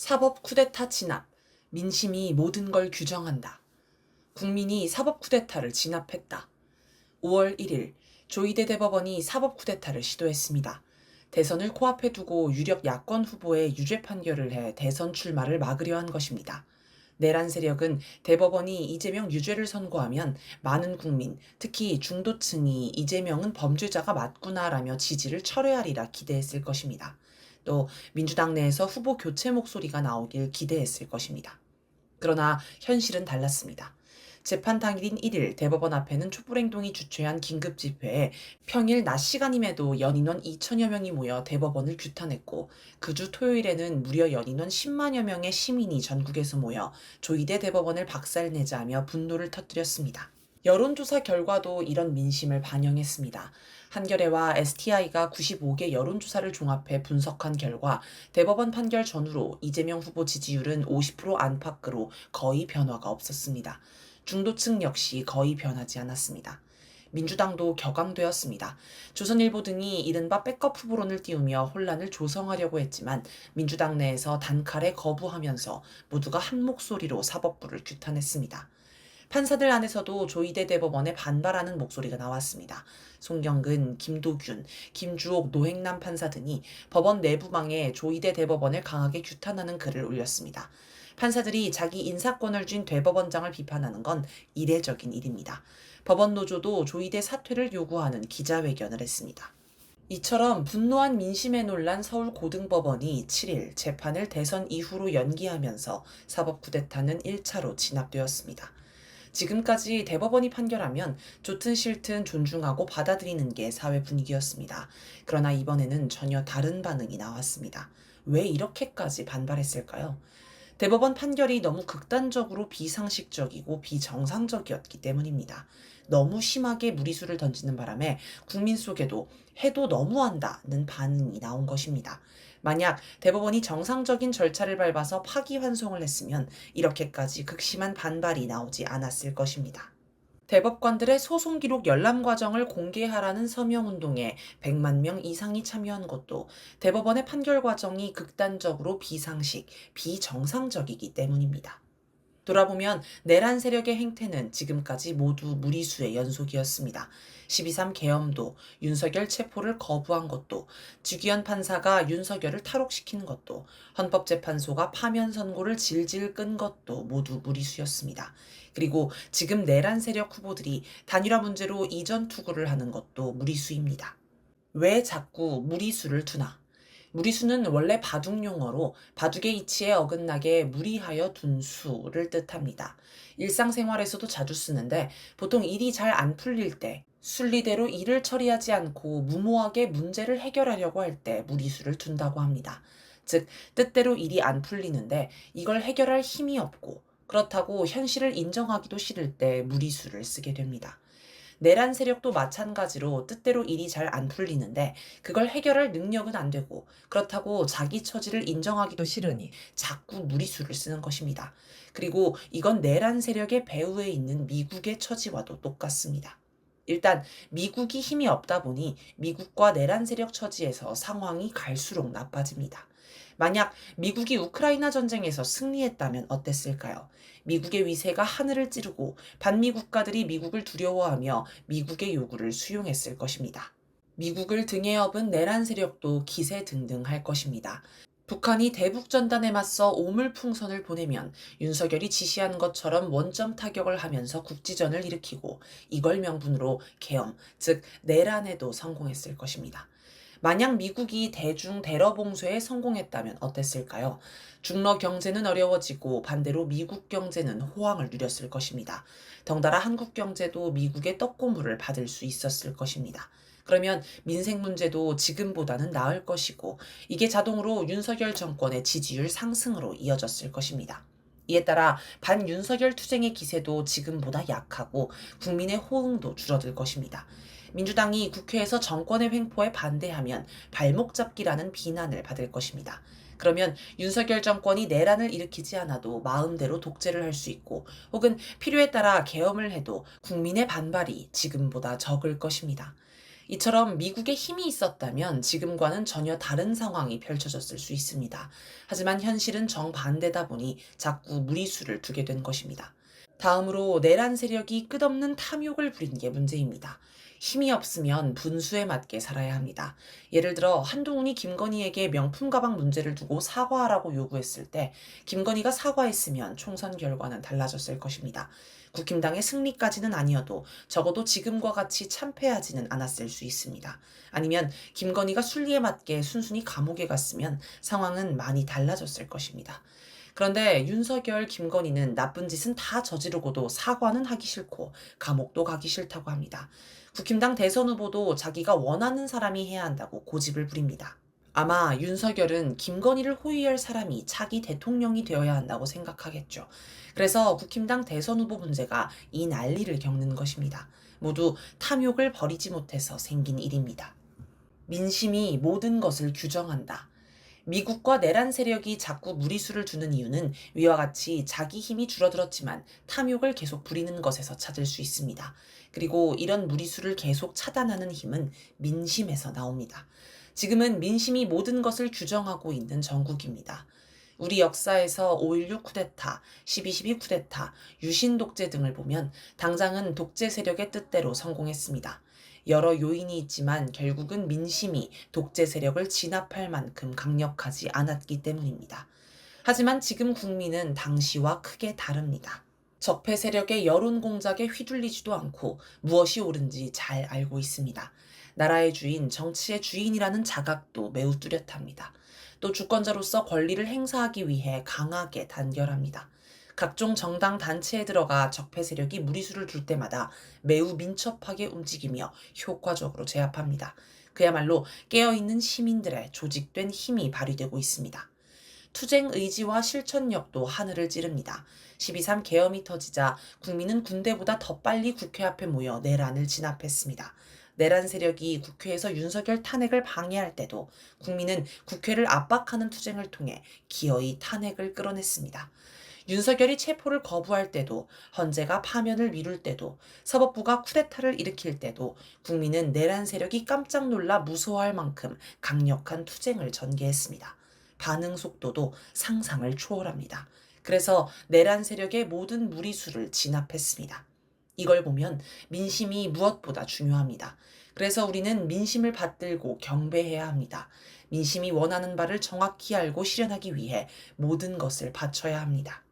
사법 쿠데타 진압, 민심이 모든 걸 규정한다. 국민이 사법 쿠데타를 진압했다. 5월 1일 조이대 대법원이 사법 쿠데타를 시도했습니다. 대선을 코앞에 두고 유력 야권 후보의 유죄 판결을 해 대선 출마를 막으려 한 것입니다. 내란 세력은 대법원이 이재명 유죄를 선고하면 많은 국민, 특히 중도층이 이재명은 범죄자가 맞구나라며 지지를 철회하리라 기대했을 것입니다. 또 민주당 내에서 후보 교체 목소리가 나오길 기대했을 것입니다. 그러나 현실은 달랐습니다. 재판 당일인 1일 대법원 앞에는 촛불행동이 주최한 긴급 집회에 평일 낮 시간임에도 연인원 2천여 명이 모여 대법원을 규탄했고 그 주 토요일에는 무려 연인원 10만여 명의 시민이 전국에서 모여 조이대 대법원을 박살내자며 분노를 터뜨렸습니다. 여론조사 결과도 이런 민심을 반영했습니다. 한겨레와 STI가 95개 여론조사를 종합해 분석한 결과 대법원 판결 전후로 이재명 후보 지지율은 50% 안팎으로 거의 변화가 없었습니다. 중도층 역시 거의 변하지 않았습니다. 민주당도 격앙되었습니다. 조선일보 등이 이른바 백업 후보론을 띄우며 혼란을 조성하려고 했지만 민주당 내에서 단칼에 거부하면서 모두가 한 목소리로 사법부를 규탄했습니다. 판사들 안에서도 조이대 대법원에 반발하는 목소리가 나왔습니다. 송경근, 김도균, 김주옥, 노행남 판사 등이 법원 내부망에 조이대 대법원을 강하게 규탄하는 글을 올렸습니다. 판사들이 자기 인사권을 쥔 대법원장을 비판하는 건 이례적인 일입니다. 법원 노조도 조이대 사퇴를 요구하는 기자회견을 했습니다. 이처럼 분노한 민심에 놀란 서울 고등법원이 7일 재판을 대선 이후로 연기하면서 사법 쿠데타는 1차로 진압되었습니다. 지금까지 대법원이 판결하면 좋든 싫든 존중하고 받아들이는 게 사회 분위기였습니다. 그러나 이번에는 전혀 다른 반응이 나왔습니다. 왜 이렇게까지 반발했을까요? 대법원 판결이 너무 극단적으로 비상식적이고 비정상적이었기 때문입니다. 너무 심하게 무리수를 던지는 바람에 국민 속에도 해도 너무한다는 반응이 나온 것입니다. 만약 대법원이 정상적인 절차를 밟아서 파기환송을 했으면 이렇게까지 극심한 반발이 나오지 않았을 것입니다. 대법관들의 소송 기록 열람 과정을 공개하라는 서명 운동에 100만 명 이상이 참여한 것도 대법원의 판결 과정이 극단적으로 비상식, 비정상적이기 때문입니다. 돌아보면 내란 세력의 행태는 지금까지 모두 무리수의 연속이었습니다. 12.3 계엄도 윤석열 체포를 거부한 것도 주기현 판사가 윤석열을 탈옥시킨 것도 헌법재판소가 파면 선고를 질질 끈 것도 모두 무리수였습니다. 그리고 지금 내란 세력 후보들이 단일화 문제로 이전 투구를 하는 것도 무리수입니다. 왜 자꾸 무리수를 두나? 무리수는 원래 바둑 용어로 바둑의 이치에 어긋나게 무리하여 둔 수를 뜻합니다. 일상생활에서도 자주 쓰는데 보통 일이 잘 안 풀릴 때 순리대로 일을 처리하지 않고 무모하게 문제를 해결하려고 할 때 무리수를 둔다고 합니다. 즉, 뜻대로 일이 안 풀리는데 이걸 해결할 힘이 없고 그렇다고 현실을 인정하기도 싫을 때 무리수를 쓰게 됩니다. 내란 세력도 마찬가지로 뜻대로 일이 잘 안 풀리는데 그걸 해결할 능력은 안 되고 그렇다고 자기 처지를 인정하기도 싫으니 자꾸 무리수를 쓰는 것입니다. 그리고 이건 내란 세력의 배후에 있는 미국의 처지와도 똑같습니다. 일단 미국이 힘이 없다 보니 미국과 내란 세력 처지에서 상황이 갈수록 나빠집니다. 만약 미국이 우크라이나 전쟁에서 승리했다면 어땠을까요? 미국의 위세가 하늘을 찌르고 반미 국가들이 미국을 두려워하며 미국의 요구를 수용했을 것입니다. 미국을 등에 업은 내란 세력도 기세 등등할 것입니다. 북한이 대북 전단에 맞서 오물풍선을 보내면 윤석열이 지시한 것처럼 원점 타격을 하면서 국지전을 일으키고 이걸 명분으로 계엄, 즉 내란에도 성공했을 것입니다. 만약 미국이 대중 대러 봉쇄에 성공했다면 어땠을까요? 중러 경제는 어려워지고 반대로 미국 경제는 호황을 누렸을 것입니다. 덩달아 한국 경제도 미국의 떡고물을 받을 수 있었을 것입니다. 그러면 민생 문제도 지금보다는 나을 것이고 이게 자동으로 윤석열 정권의 지지율 상승으로 이어졌을 것입니다. 이에 따라 반윤석열 투쟁의 기세도 지금보다 약하고 국민의 호응도 줄어들 것입니다. 민주당이 국회에서 정권의 횡포에 반대하면 발목 잡기라는 비난을 받을 것입니다. 그러면 윤석열 정권이 내란을 일으키지 않아도 마음대로 독재를 할 수 있고 혹은 필요에 따라 계엄을 해도 국민의 반발이 지금보다 적을 것입니다. 이처럼 미국에 힘이 있었다면 지금과는 전혀 다른 상황이 펼쳐졌을 수 있습니다. 하지만 현실은 정반대다 보니 자꾸 무리수를 두게 된 것입니다. 다음으로 내란 세력이 끝없는 탐욕을 부린 게 문제입니다. 힘이 없으면 분수에 맞게 살아야 합니다. 예를 들어 한동훈이 김건희에게 명품 가방 문제를 두고 사과하라고 요구했을 때 김건희가 사과했으면 총선 결과는 달라졌을 것입니다. 국힘당의 승리까지는 아니어도 적어도 지금과 같이 참패하지는 않았을 수 있습니다. 아니면 김건희가 순리에 맞게 순순히 감옥에 갔으면 상황은 많이 달라졌을 것입니다. 그런데 윤석열, 김건희는 나쁜 짓은 다 저지르고도 사과는 하기 싫고 감옥도 가기 싫다고 합니다. 국힘당 대선 후보도 자기가 원하는 사람이 해야 한다고 고집을 부립니다. 아마 윤석열은 김건희를 호위할 사람이 차기 대통령이 되어야 한다고 생각하겠죠. 그래서 국힘당 대선 후보 문제가 이 난리를 겪는 것입니다. 모두 탐욕을 버리지 못해서 생긴 일입니다. 민심이 모든 것을 규정한다. 미국과 내란 세력이 자꾸 무리수를 두는 이유는 위와 같이 자기 힘이 줄어들었지만 탐욕을 계속 부리는 것에서 찾을 수 있습니다. 그리고 이런 무리수를 계속 차단하는 힘은 민심에서 나옵니다. 지금은 민심이 모든 것을 규정하고 있는 정국입니다. 우리 역사에서 5.16 쿠데타, 12.12 쿠데타, 유신 독재 등을 보면 당장은 독재 세력의 뜻대로 성공했습니다. 여러 요인이 있지만 결국은 민심이 독재 세력을 진압할 만큼 강력하지 않았기 때문입니다. 하지만 지금 국민은 당시와 크게 다릅니다. 적폐 세력의 여론 공작에 휘둘리지도 않고 무엇이 옳은지 잘 알고 있습니다. 나라의 주인, 정치의 주인이라는 자각도 매우 뚜렷합니다. 또 주권자로서 권리를 행사하기 위해 강하게 단결합니다. 각종 정당 단체에 들어가 적폐 세력이 무리수를 둘 때마다 매우 민첩하게 움직이며 효과적으로 제압합니다. 그야말로 깨어있는 시민들의 조직된 힘이 발휘되고 있습니다. 투쟁 의지와 실천력도 하늘을 찌릅니다. 12.3 계엄이 터지자 국민은 군대보다 더 빨리 국회 앞에 모여 내란을 진압했습니다. 내란 세력이 국회에서 윤석열 탄핵을 방해할 때도 국민은 국회를 압박하는 투쟁을 통해 기어이 탄핵을 끌어냈습니다. 윤석열이 체포를 거부할 때도 헌재가 파면을 미룰 때도 사법부가 쿠데타를 일으킬 때도 국민은 내란 세력이 깜짝 놀라 무서워할 만큼 강력한 투쟁을 전개했습니다. 반응 속도도 상상을 초월합니다. 그래서 내란 세력의 모든 무리수를 진압했습니다. 이걸 보면 민심이 무엇보다 중요합니다. 그래서 우리는 민심을 받들고 경배해야 합니다. 민심이 원하는 바를 정확히 알고 실현하기 위해 모든 것을 바쳐야 합니다.